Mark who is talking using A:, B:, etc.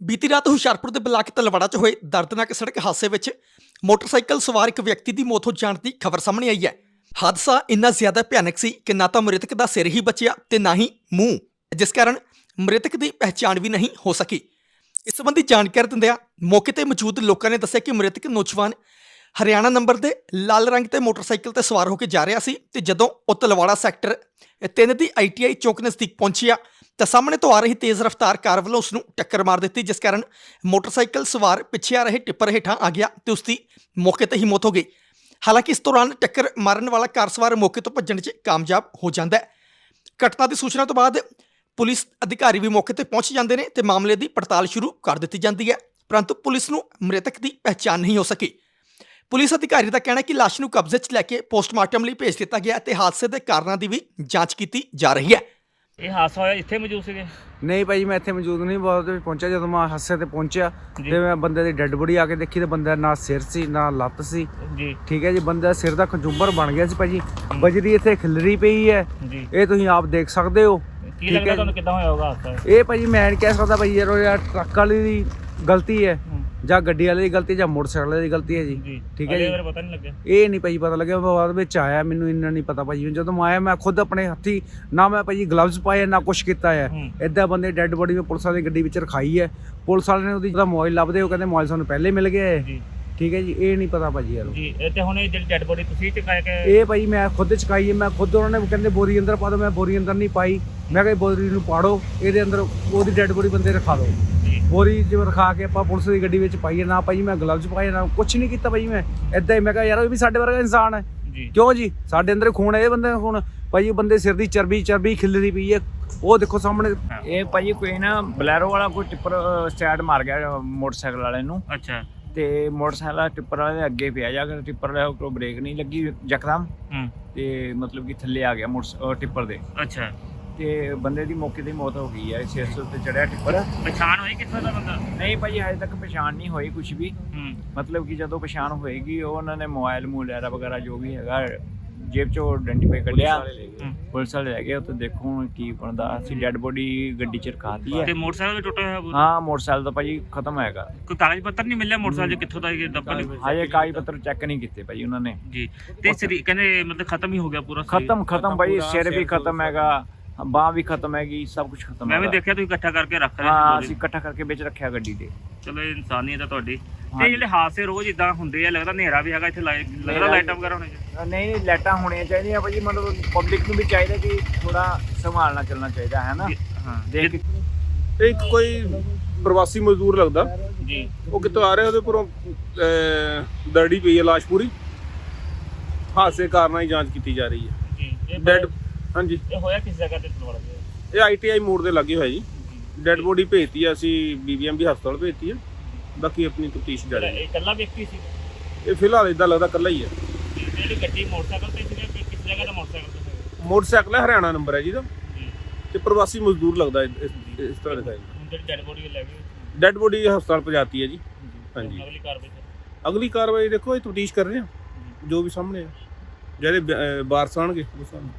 A: ਬੀਤੀ ਰਾਤ ਹੁਸ਼ਿਆਰਪੁਰ ਦੇ ਬਲਾਕ ਤਲਵਾੜਾ 'ਚ ਹੋਏ ਦਰਦਨਾਕ ਸੜਕ ਹਾਦਸੇ ਵਿੱਚ ਮੋਟਰਸਾਈਕਲ ਸਵਾਰ ਇੱਕ ਵਿਅਕਤੀ ਦੀ ਮੌਤ ਹੋ ਜਾਣ ਦੀ ਖਬਰ ਸਾਹਮਣੇ ਆਈ ਹੈ। ਹਾਦਸਾ ਇੰਨਾ ਜ਼ਿਆਦਾ ਭਿਆਨਕ ਸੀ ਕਿ ਨਾ ਤਾਂ ਮ੍ਰਿਤਕ ਦਾ ਸਿਰ ਹੀ ਬਚਿਆ ਤੇ ਨਾ ਹੀ ਮੂੰਹ, ਜਿਸ ਕਾਰਨ ਮ੍ਰਿਤਕ ਦੀ ਪਹਿਚਾਣ ਵੀ ਨਹੀਂ ਹੋ ਸਕੀ। ਇਸ ਸੰਬੰਧੀ ਜਾਣਕਾਰੀ ਦਿੰਦਿਆਂ ਮੌਕੇ ਤੇ ਮੌਜੂਦ ਲੋਕਾਂ ਨੇ ਦੱਸਿਆ ਕਿ ਮ੍ਰਿਤਕ ਨੌਜਵਾਨ ਹਰਿਆਣਾ ਨੰਬਰ ਦੇ ਲਾਲ ਰੰਗ ਤੇ ਮੋਟਰਸਾਈਕਲ ਤੇ ਸਵਾਰ ਹੋ ਕੇ ਜਾ ਰਿਹਾ ਸੀ ਤੇ ਜਦੋਂ ਉਹ ਤਲਵਾੜਾ ਸੈਕਟਰ 3 ਦੀ ਆਈਟੀਆਈ ਚੌਕ ਨਜ਼ਦੀਕ ਪਹੁੰਚਿਆ ਤਾਂ ਸਾਹਮਣੇ ਤੋਂ ਆ ਰਹੀ ਤੇਜ਼ ਰਫ਼ਤਾਰ ਕਾਰ ਵੱਲੋਂ ਉਸ ਨੂੰ ਟੱਕਰ ਮਾਰ ਦਿੱਤੀ, ਜਿਸ ਕਾਰਨ ਮੋਟਰਸਾਈਕਲ ਸਵਾਰ ਪਿੱਛੇ ਆ ਰਹੇ ਟਿੱਪਰ ਹੇਠਾਂ ਆ ਗਿਆ ਤੇ ਉਸ ਦੀ ਮੌਕੇ ਤੇ ਹੀ ਮੌਤ ਹੋ ਗਈ। ਹਾਲਾਂਕਿ ਇਸ ਦੌਰਾਨ ਟੱਕਰ ਮਾਰਨ ਵਾਲਾ ਕਾਰ ਸਵਾਰ ਮੌਕੇ ਤੋਂ ਭੱਜਣ 'ਚ ਕਾਮਯਾਬ ਹੋ ਜਾਂਦਾ ਹੈ। ਘਟਨਾ ਦੀ ਸੂਚਨਾ ਤੋਂ ਬਾਅਦ ਪੁਲਿਸ ਅਧਿਕਾਰੀ ਵੀ ਮੌਕੇ ਤੇ ਪਹੁੰਚ ਜਾਂਦੇ ਨੇ ਤੇ ਮਾਮਲੇ ਦੀ ਪੜਤਾਲ ਸ਼ੁਰੂ ਕਰ ਦਿੱਤੀ ਜਾਂਦੀ ਹੈ, ਪਰੰਤੂ ਪੁਲਿਸ ਨੂੰ ਮ੍ਰਿਤਕ ਦੀ ਪਹਿਚਾਣ ਨਹੀਂ ਹੋ ਸਕੀ। ਪੁਲਿਸ ਅਧਿਕਾਰੀ ਦਾ ਕਹਿਣਾ ਹੈ ਕਿ ਲਾਸ਼ ਨੂੰ ਕਬਜ਼ੇ 'ਚ ਲੈ ਕੇ ਪੋਸਟਮਾਰਟਮ ਲਈ ਭੇਜ ਦਿੱਤਾ ਗਿਆ ਤੇ ਹਾਦਸੇ ਦੇ ਕਾਰਨਾਂ ਦੀ ਵੀ ਜਾਂਚ ਕੀਤੀ ਜਾ ਰਹੀ ਹੈ।
B: ਇਹ ਹਾਦਸਾ ਹੋਇਆ ਇੱਥੇ ਮੌਜੂਦ ਸੀਗੇ?
C: ਨਹੀਂ ਭਾਈ ਮੈਂ ਇੱਥੇ ਮੌਜੂਦ ਨਹੀਂ ਬਹੁਤ ਤੇ ਪਹੁੰਚਿਆ ਜਦੋਂ ਮੈਂ ਹਾਸੇ ਤੇ ਪਹੁੰਚਿਆ।
B: ਜੀ।
C: ਤੇ ਮੈਂ ਬੰਦੇ ਦੀ ਡੈੱਡ ਬੋਡੀ ਆ ਕੇ ਦੇਖੀ ਤੇ ਬੰਦਾ ਨਾ ਸਿਰ ਸੀ ਨਾ ਲੱਤ ਸੀ।
B: ਜੀ।
C: ਠੀਕ ਹੈ ਜੀ ਬੰਦਾ ਸਿਰ ਦਾ ਖੰਜੂਬਰ ਬਣ ਗਿਆ ਸੀ ਭਾਜੀ। ਬਜਰੀ ਇੱਥੇ ਖਿਲਰੀ ਪਈ ਹੈ।
B: ਜੀ।
C: ਇਹ ਤੁਸੀਂ ਆਪ ਦੇਖ ਸਕਦੇ ਹੋ।
B: ਕੀ
C: ਠੀਕ
B: ਲੱਗਦਾ
C: ਹੈ
B: ਤੁਹਾਨੂੰ ਕਿੱਦਾਂ ਹੋਇਆ ਹੋਗਾ ਹਾਦਸਾ
C: ਇਹ? ਭਾਜੀ ਮੈਂ ਨਹੀਂ ਕਹਿ ਸਕਦਾ ਭਾਈ ਯਾਰ ਉਹ ਯਾਰ ਟਰੱਕ ਵਾਲੀ ਦੀ ਗਲਤੀ ਹੂੰ, ਜਾਂ ਗੱਡੀ ਵਾਲੇ ਦੀ ਗਲਤੀ ਜਾਂ ਮੋਟਰਸਾਈਕਲ ਵਾਲੇ ਦੀ ਗਲਤੀ ਹੈ ਜੀ। ਠੀਕ ਹੈ ਜੀ।
B: ਬਾਰੇ ਪਤਾ ਨਹੀਂ ਲੱਗਿਆ।
C: ਇਹ ਨਹੀਂ ਭਾਈ ਪਤਾ ਲੱਗਿਆ ਮੈਂ ਬਾਅਦ ਵਿੱਚ ਆਇਆ ਮੈਨੂੰ ਇੰਨਾ ਨਹੀਂ ਪਤਾ ਭਾਜੀ ਜਦੋਂ ਮੈਂ ਆਇਆ ਮੈਂ ਖੁਦ ਆਪਣੇ ਹੱਥੀ ਨਾ ਮੈਂ ਭਾਜੀ ਗਲਵਜ਼ ਪਾਏ ਨਾ ਕੁਛ ਕੀਤਾ ਹੈ। ਏਦਾਂ ਬੰਦੇ ਡੈੱਡ ਬੋਡੀ ਨੂੰ ਪੁਲਿਸ ਵਾਲੀ ਗੱਡੀ ਵਿੱਚ ਰਖਾਈ ਹੈ। ਪੁਲਿਸ ਵਾਲੇ ਨੇ ਉਹਦੀ ਜਿਹਦਾ ਮੋਬਾਈਲ ਲੱਭਦੇ ਉਹ ਕਹਿੰਦੇ ਮੋਬਾਈਲ ਸਾਨੂੰ ਪਹਿਲੇ ਮਿਲ ਗਿਆ ਹੈ। ਠੀਕ ਹੈ ਜੀ ਇਹ ਨਹੀਂ ਪਤਾ ਭਾਜੀ ਯਾਰ।
B: ਜੀ ਤੇ ਹੁਣ ਇਹ ਜਿਹੜੀ ਡੈਡ ਬੋਡੀ ਤੁਸੀਂ ਚਕਾਇਆ ਕਿ
C: ਇਹ ਭਾਈ ਮੈਂ ਖੁਦ ਚਕਾਈ ਹੈ ਮੈਂ ਖੁਦ ਉਹਨਾਂ ਨੇ ਕਹਿੰਦੇ ਬੋਰੀ ਅੰਦਰ ਪਾ ਦੋ ਮੈਂ ਬੋਰੀ ਅੰਦਰ ਨਹੀਂ ਪਾਈ। ਮੈਂ ਕਿਹਾ ਬੋਰੀ ਨੂੰ ਪਾੜੋ ਇਹਦੇ ਅੰਦਰ ਉਹਦੀ ਡੈੱਡ ਬੋਡੀ ਬੰਦੇ ਰਖਾ ਦਿਓ। ਬੋਰੀ ਜਿਵੇਂ ਰਖਾ ਕੇ ਆਪਾਂ ਪੁਲਿਸ ਦੀ ਗੱਡੀ ਵਿੱਚ ਪਾਈਏ ਨਾ ਭਾਈ ਮੈਂ ਗਲਵਜ਼ ਪਾਏ ਨਾ ਕੁਛ ਨਹੀਂ ਕੀਤਾ ਭਾਈ ਮੈਂ। ਏਦਾਂ ਹੀ ਮੈਂ ਕਿਹਾ ਯਾਰ ਇਹ ਵੀ ਸਾਡੇ ਵਰਗਾ ਇਨਸਾਨ ਹੈ।
B: ਜੀ।
C: ਕਿਉਂ ਜੀ? ਸਾਡੇ ਅੰਦਰ ਖੂਨ ਹੈ ਇਹ ਬੰਦੇ ਦਾ ਖੂਨ। ਭਾਈ ਉਹ ਬੰਦੇ ਸਿਰ ਦੀ ਚਰਬੀ ਚਰਬੀ ਖਿਲਰੀ ਪਈ ਹੈ। ਉਹ ਦੇਖੋ ਸਾਹਮਣੇ।
D: ਇਹ ਭਾਜੀ ਕੋਈ ਨਾ ਬਲੈਰੋ ਵਾਲਾ ਕੋਈ ਟਿੱਪਰ ਸਟੈਂਡ ਮਾਰ ਗਿਆ ਮੋਟਰਸਾਈਕਲ ਵਾਲੇ ਨੂੰ।
B: ਅੱਛਾ।
D: ਤੇ ਮੋਟਰਸਾਈਕਲ ਵਾਲਾ ਟਿੱਪਰ ਵਾਲੇ ਦੇ ਅੱਗੇ ਪਿਆ ਜਾ ਕੇ ਟਿੱਪਰ ਵਾਲੇ ਕੋਲ ਬ੍ਰੇਕ ਨਹੀਂ ਲੱਗੀ ਯਕਦਮ
B: ਹੂੰ।
D: ਤੇ ਮਤਲਬ ਕਿ ਥੱਲੇ ਆ ਗਿਆ ਮੋਟਰ ਟਿੱਪਰ ਦੇ।
B: ਅੱਛਾ।
D: ਤੇ ਬੰਦੇ ਦੀ ਮੌਕੇ ਤੇ ਹੀ ਮੌਤ ਹੋ ਗਈ ਹੈ ਸਿਰ ਸੁਰ ਤੇ ਚੜਿਆ ਟਿੱਪਰ।
B: ਪਛਾਣ ਹੋਈ ਕਿੱਥੋਂ ਦਾ ਬੰਦਾ?
D: ਨਹੀਂ ਭਾਜੀ ਹਜੇ ਤੱਕ ਪਛਾਣ ਨਹੀਂ ਹੋਈ ਕੁਝ ਵੀ।
B: ਹੂੰ।
D: ਮਤਲਬ ਕਿ ਜਦੋਂ ਪਛਾਣ ਹੋਏਗੀ ਉਹ ਉਹਨਾਂ ਨੇ ਮੋਬਾਈਲ ਮੂਲੈਰਾ ਵਗੈਰਾ ਜੋ ਵੀ ਹੈਗਾ ਜੇਬ ਚੋਂ ਆਇਡੈਂਟੀਫਾਈ ਕਰ ਲਿਆ। ਪੁਲਿਸ ਵਾਲੇ ਲੈ ਗਏ। ਉੱਥੇ ਦੇਖੋ ਹੁਣ ਕੀ ਬਣਦਾ। ਅਸੀਂ ਡੈੱਡ ਬੋਡੀ ਗੱਡੀ ਚ ਰਖਾਤੀ ਹੈ।
B: ਤੇ ਮੋਟਰਸਾਈਕਲ ਵੀ ਟੁੱਟਾ ਹੋਇਆ ਪੂਰਾ?
D: ਹਾਂ ਮੋਟਰਸਾਈਕਲ ਤਾਂ ਭਾਜੀ ਖਤਮ ਹੈਗਾ।
B: ਕੋਈ ਕਾਗਜ਼ ਪੱਤਰ ਨਹੀਂ ਮਿਲਿਆ ਮੋਟਰਸਾਈਕਲ 'ਚ ਕਿੱਥੋਂ ਦਾ ਇਹ ਦੱਬਾ ਨਹੀਂ
D: ਹਜੇ ਕਾਗਜ਼ ਪੱਤਰ ਚੈੱਕ ਨਹੀਂ ਕੀਤੇ ਭਾਜੀ ਉਹਨਾਂ ਨੇ।
B: ਜੀ। ਤੇ ਸਰੀ ਕਹਿੰਦੇ ਮਤਲਬ ਖਤਮ ਹੀ ਹੋ ਗਿਆ ਪੂਰਾ।
D: ਖਤਮ ਖਤਮ ਭਾਈ ਸਿਰ ਵੀ ਖਤਮ ਹੈਗਾ। ਬਾਹ ਵੀ ਖਤਮ ਹੈਗੀ ਸਭ ਕੁਝ ਖਤਮ
B: ਮੈਂ ਵੀ
D: ਹੈਗਾ।
B: ਦੇਖਿਆ ਤੁਸੀਂ ਇਕੱਠਾ ਕਰਕੇ ਰੱਖ ਰਹੇ
D: ਹਾਂ
B: ਸੀ
D: ਅਸੀਂ ਇਕੱਠਾ ਕਰਕੇ ਵਿੱਚ ਰੱਖਿਆ ਗੱਡੀ ਦੇ
B: ਚਲੋ ਇਹ ਇਨਸਾਨੀਅਤ ਹੈ ਤੁਹਾਡੀ। ਤੇ। ਜਿਹੜੇ ਹਾਦਸੇ ਰੋਜ਼ ਇਦਾਂ ਹੁੰਦੇ ਆ ਲੱਗਦਾ ਹਨੇਰਾ ਵੀ ਹੈਗਾ ਇੱਥੇ ਲੱਗਦਾ
D: ਹਨੇਰਾ
B: ਲਾਈਟਾਂ ਵਗੈਰਾ ਹੋਣੇ ਚਾਹੀਦੀਆਂ।
D: ਨਹੀਂ ਨਹੀਂ ਲਾਈਟਾਂ ਹੋਣੀਆਂ ਚਾਹੀਦੀਆਂ ਭਾਜੀ ਮਤਲਬ ਪਬਲਿਕ ਨੂੰ ਵੀ ਚਾਹੀਦਾ ਕਿ ਥੋੜਾ ਸੰਭਾਲਣਾ ਚੱਲਣਾ ਚਾਹੀਦਾ ਹੈ ਨਾ?
B: ਹਾਂ।
D: ਦੇਖ
E: ਇਹ ਇੱਕ ਕੋਈ ਪ੍ਰਵਾਸੀ ਮਜ਼ਦੂਰ ਲੱਗਦਾ?
B: ਜੀ।
E: ਉਹ ਕਿਤੋਂ ਆ ਰਿਹਾ ਉਹਦੇ ਉੱਪਰੋਂ ਅਹ, ਦਰੜੀ ਪਈ ਹੈ ਲਾਸ਼ ਪੂਰੀ? ਹਾਦਸੇ ਕਾਰਨਾਂ ਦੀ ਜਾਂਚ ਕੀਤੀ ਜਾ ਰਹੀ ਹੈ।
B: ਜੀ ਇਹ
E: ਡੈਡ ਹਾਂਜੀ।
B: ਇਹ ਹੋਇਆ ਕਿਸ ਜਗ੍ਹਾ ਤੇ ਤਲਵਾੜਾ ਦੇ
E: ਇਹ ਆਈਟੀਆਈ ਮੋੜ ਦੇ ਲੱਗੇ ਹੋਇਆ ਜੀ। ਡੈਡ ਬੋਡੀ ਭੇਜਤੀ ਹੈ ਅਸੀਂ ਬੀਬੀਐਮਬੀ ਹਸਪਤਾਲ ਭੇਜਤੀ ਹੈ ਬਾਕੀ ਆਪਣੀ ਤਫਤੀਸ਼ ਜਾਰੀ ਹੈ।
B: ਇਹ ਇਕੱਲਾ ਵਿਅਕਤੀ ਸੀ?
E: ਇਹ ਫਿਲਹਾਲ ਇਦਾਂ ਲੱਗਦਾ ਇਕੱਲਾ ਹੀ ਹੈ
B: ਜੀ, ਜਿਹੜੀ ਗੱਡੀ ਮੋਟਰਸਾਈਕਲ ਤੇ ਸੀ ਕਿਸ ਜਗ੍ਹਾ ਦਾ ਮੋਟਰਸਾਈਕਲ ਤੇ ਸੀ
E: ਮੋਟਰਸਾਈਕਲ ਹੈ ਹਰਿਆਣਾ ਨੰਬਰ ਹੈ ਜੀ ਦਾ
B: ਜੀ।
E: ਤੇ ਪ੍ਰਵਾਸੀ ਮਜ਼ਦੂਰ ਲੱਗਦਾ ਇਸ ਤਰ੍ਹਾਂ ਦਿਖਾਈ।
B: ਜਿਹੜੀ ਡੈਡ ਬੋਡੀ ਲੈ ਗਏ
E: ਡੈਡ ਬੋਡੀ ਹਸਪਤਾਲ ਪਹੁੰਚਾਤੀ ਹੈ ਜੀ। ਹਾਂਜੀ।
B: ਅਗਲੀ ਕਾਰਵਾਈ
E: ਅਗਲੀ ਕਾਰਵਾਈ ਦੇਖੋ ਇਹ ਤਫਤੀਸ਼ ਕਰ ਰਹੇ ਹਾਂ। ਜੋ। ਵੀ ਸਾਹਮਣੇ ਆ। ਜਿਹੜੇ ਵਾਰਸ ਆਉਣਗੇ ਉਹ ਸਾਨੂੰ